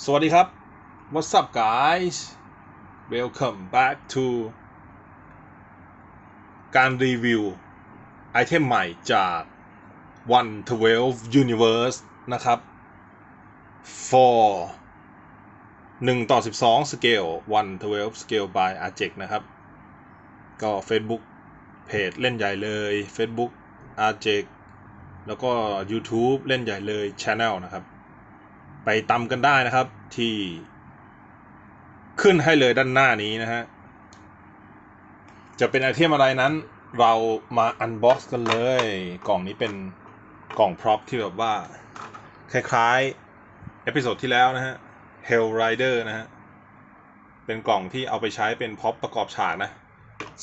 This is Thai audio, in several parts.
สวัสดีครับ What's up guys Welcome back to การรีวิวไอเทมใหม่จาก112 Universe นะครับ for 1 ต่อ 12 scale 112 scale by Arjek นะครับ ก็ Facebook เพจเล่นใหญ่เลย Facebook Arjek แล้วก็ YouTube เล่นใหญ่เลย Channel นะครับ ไปตำกันได้นะครับ ที่ขึ้นให้เลยด้านหน้านี้นะฮะ จะเป็นไอเทมอะไรนั้น เรามาอันบ็อกซ์กันเลย กล่องนี้เป็นกล่องพร็อพที่แบบว่า คล้ายๆ เอพิโซดที่แล้วนะฮะ Hell Rider นะฮะ เป็นกล่องที่เอาไปใช้เป็นพร็อปประกอบฉากนะ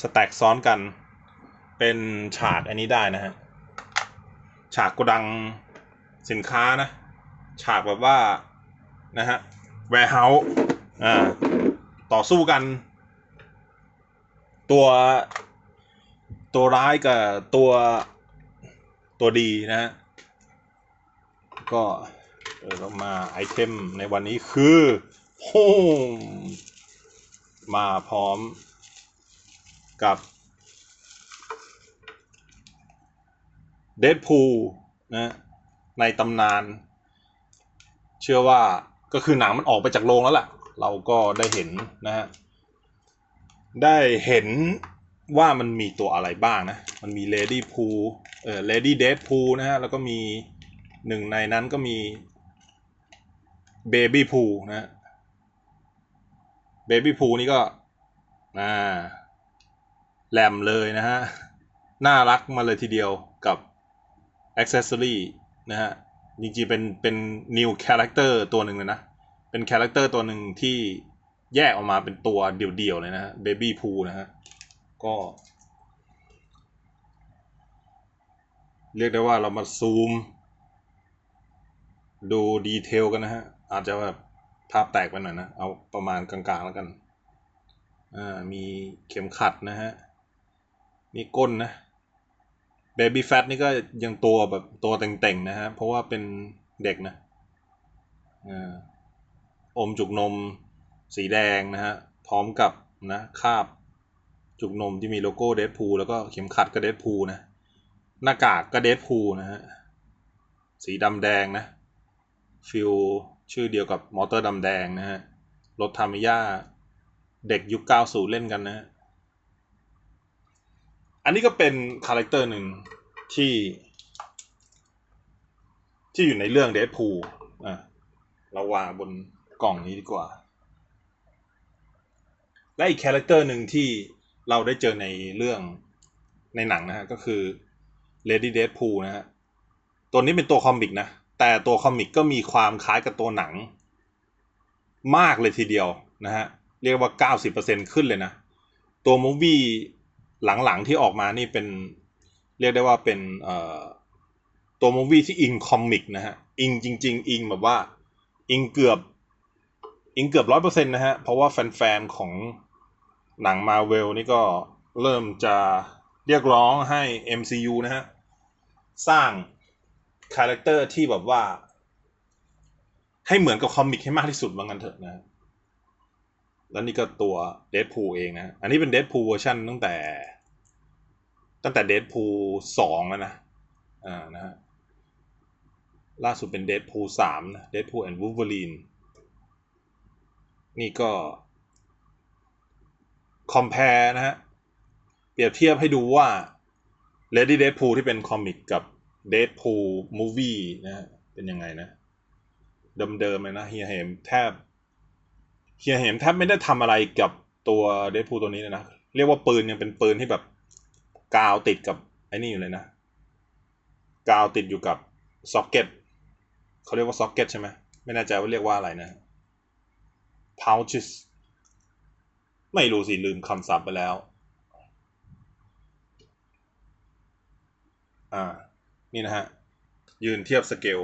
สแต็กซ้อนกัน เป็นฉากอันนี้ได้นะฮะ ฉากโกดังสินค้านะ ฉากแบบว่านะฮะ warehouse อ่าต่อสู้กัน ตัวตัวร้ายกับตัวตัวดีนะฮะก็เออเรามาไอเทมในวันนี้คือโฮมมาพร้อมกับเดดพูลนะในตำนาน เชื่อว่าก็คือหนังมันออกไปจากโรงแล้วแหละเราก็ได้เห็นนะฮะได้เห็นว่ามันมีตัวอะไรบ้างนะ มันมี Lady p o o เอ่อ Lady Dead p o o นะฮะ แล้วก็มีหนึ่งในนั้นก็มี Baby p o o นะฮะ Baby p o o นี่ก็อ่าแหลมเลยนะฮะ น่ารักมาเลยทีเดียวกับ Accessory นะฮะ จริงๆเป็นเป็น new character ตัวหนึ่งเลยนะ เป็นคาแรคเตอร์ตัวหนึ่งที่แยกออกมาเป็นตัวเดี่ยวๆเลยนะฮะ Baby p o o นะฮะ ก็ เรียกได้ว่าเรามาซูม ดูดีเทลกันนะฮะ อาจจะแบบภาพแตกไปหน่อยนะ เอาประมาณกลางๆแล้วกัน อ่า มีเข็มขัดนะฮะมีก้นนะ Baby Fat นี่ก็ยังตัวแบบตัวเต่งๆนะฮะ เพราะว่าเป็นเด็กนะอ่าอมจุกนมสีแดงนะฮะ พร้อมกับนะคาบจุกนมที่มีโลโก้เดดพูแล้วก็เข็มขัดก็เดดพูนะ หน้ากากก็เดดพูนะฮะ สีดำแดงนะ ฟิลชื่อเดียวกับมอเตอร์ดำแดงนะฮะ รถทามิยาเด็กยุค 90 เล่นกันนะฮะ อันนี้ก็เป็นคาแรคเตอร์หนึ่งที่ ที่อยู่ในเรื่องเดดพูอะเราวางบนกล่องนี้ดีกว่า และอีกคาแรคเตอร์หนึ่งที่เราได้เจอในเรื่องในหนังนะฮะ ก็คือ Lady Deadpool นะฮะ ตัวนี้เป็นตัวคอมิกนะ แต่ตัวคอมิกก็มีความคล้ายกับตัวหนัง มากเลยทีเดียวนะฮะ เรียกว่า 90%ขึ้นเลยนะ ตัวมูฟวี่ หลังๆที่ออกมานี่เป็นเรียกได้ว่าเป็นเอตัวมูฟวี่ที่อิงคอมิกนะฮะ อิงจริง ๆ อิงแบบว่า อิงเกือบ อิงเกือบร้อยเปอร์เซ็นต์นะฮะ เพราะว่าแฟนๆของหนังมาเวลนี่ก็เริ่มจะเรียกร้องให้ MCU นะฮะ สร้างคาแรคเตอร์ที่แบบว่า ให้เหมือนกับคอมิกให้มากที่สุดว่างั้นเถอะนะ แล้วนี่ก็ตัวเด p พูเองนะ อันนี้เป็นเด p พูเวอร์ชันตั้งแต่ ตั้งแต่เด p พูสองแล้วนะอ่านะฮะล่าสุดเป็นเด p พูสามนะเด p พูแอนด์วูเวอรีนนี่ก็ compare นะฮะ เปรียบเทียบให้ดูว่า Lady Deadpool ที่เป็นคอมิกกับ Deadpool Movie นะฮะเป็นยังไงนะ เดิมๆเลยนะเฮียเหมแทบ เฮียเหมแทบไม่ได้ทำอะไรกับตัว Deadpool ตัวนี้เลยนะ เรียกว่าปืนยังเป็นปืนที่แบบกาวติดกับไอ้นี่อยู่เลยนะ กาวติดอยู่กับซ็อกเก็ตเขาเรียกว่าซ็อกเก็ตใช่ไหมไม่แน่ใจว่าเรียกว่าอะไรนะ pouches ไม่รู้สิ ลืมคำศัพท์ไปแล้ว อ่า นี่นะฮะ ยืนเทียบสเกล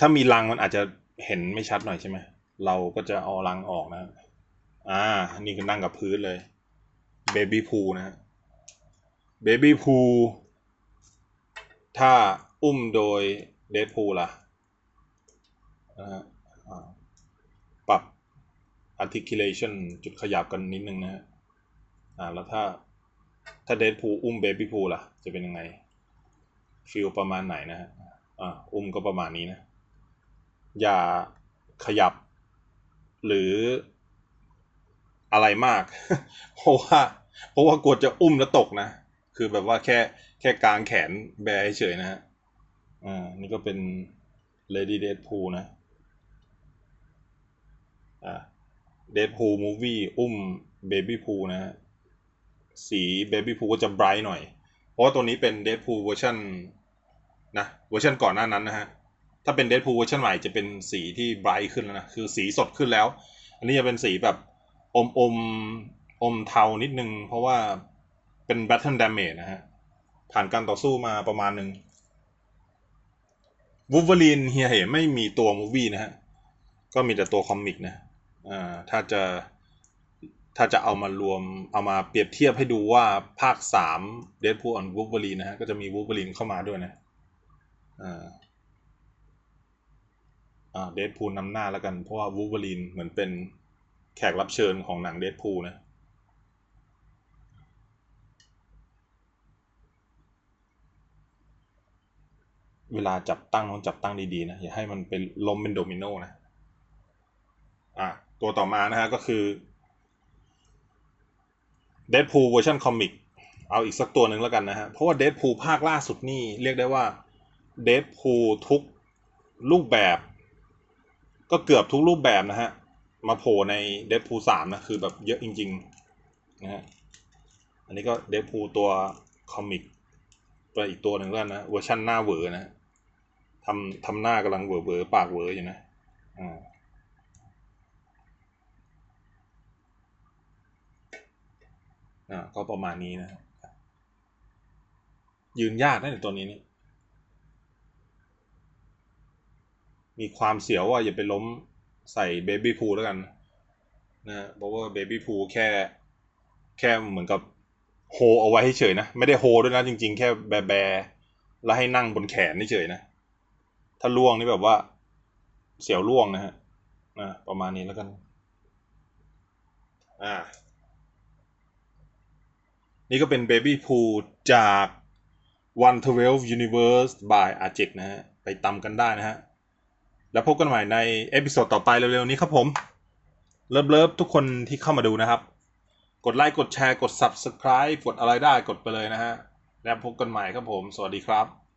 ถ้ามีลังมันอาจจะเห็นไม่ชัดหน่อยใช่ไหม เราก็จะเอาลังออกนะ อ่า นี่คือนั่งกับพื้นเลย Baby Pool นะฮะ Baby Pool ถ้าอุ้มโดย Deadpool ล่ะนะฮะ articulation จุดขยับกันนิดนึงนะฮะ อ่า แล้วถ้า ถ้าเด p พูอุ้มเบบี้พูล่ะ จะเป็นยังไง ฟิลประมาณไหนนะฮะ อ่า อุ้มก็ประมาณนี้นะ อย่าขยับ หรืออะไรมาก เพราะว่า เพราะว่ากลัวจะอุ้มแล้วตกนะ คือแบบว่าแค่แค่กลางแขนแบเฉยนะฮะ อ่า นี่ก็เป็น Lady Deadpool นะ อ่า Deadpool movie อุ้ม Baby Pool นะฮะ สี Baby Pool ก็จะ bright หน่อย เพราะว่าตัวนี้เป็น Deadpool เวอร์ชันนะ เวอร์ชันก่อนหน้านั้นนะฮะ ถ้าเป็น Deadpool เวอร์ชันใหม่จะเป็นสีที่ bright ขึ้นแล้วนะ คือสีสดขึ้นแล้ว อันนี้จะเป็นสีแบบอมอมอมเทานิดนึง เพราะว่าเป็น Battle Damage นะฮะ ผ่านการต่อสู้มาประมาณหนึ่งวูฟเวอรีนเฮียเหไม่มีตัวมูวี่นะฮะ ก็มีแต่ตัวคอมิกนะอ่าถ้าจะถ้าจะเอามารวมเอามาเปรียบเทียบให้ดูว่าภาคสามเด p พู l อ n วูฟเวอรีนนะฮะ ก็จะมีวูฟเวอรีนเข้ามาด้วยนะอ่า เด p พู l นำหน้าแล้วกัน เพราะว่าวูเวอรีนเหมือนเป็นแขกรับเชิญของหนังเด p พู l นะเวลาจับตั้งต้องจับตั้งดีๆนะ อย่าให้มันเป็นล้มเป็นโดมิโนนะ อะ ตัวต่อมานะฮะก็คือ Deadpool เวอร์ชันคอมิกเอาอีกสักตัวหนึ่งแล้วกันนะฮะ เพราะว่า Deadpool ภาคล่าสุดนี่ เรียกได้ว่า Deadpool ทุกรูปแบบ ก็เกือบทุกรูปแบบนะฮะ มาโผล่ใน Deadpool 3นะ คือแบบเยอะจริงๆนะฮะ อันนี้ก็ Deadpool ตัวคอมิกไปอีกตัวหนึ่งแล้วนะเวอร์ชันหน้าเวอนะทำทำหน้ากำลังเวอเวอปากเวออยู่นะอ่าอ่าก็ประมาณนี้นะ ยืนยากนะในตัวนี้นี่ มีความเสียวว่าอย่าไปล้มใส่เบบี้พูแล้วกันนะเพราะว่าเบบี้พูแค่แค่เหมือนกับโฮเอาไว้ให้เฉยนะ ไม่ได้โฮด้วยนะจริง ๆ แค่แบแบแล้วให้นั่งบนแขนเฉยนะ ถ้าล่วงนี่แบบว่า เสียวล่วงนะฮะอ่าประมาณนี้แล้วกัน อ่า นี่ก็เป็น Baby Pool จาก112 Universe by a j e t นะฮะ ไปตำกันได้นะฮะ แล้วพบกันใหม่ในเอพิโซดต่อไปเร็วๆนี้ครับผม เลิฟๆทุกคนที่เข้ามาดูนะครับ กดไลค์กดแชร์กด Subscribe กดอะไรได้กดไปเลยนะฮะ แล้วพบกันใหม่ครับผม สวัสดีครับ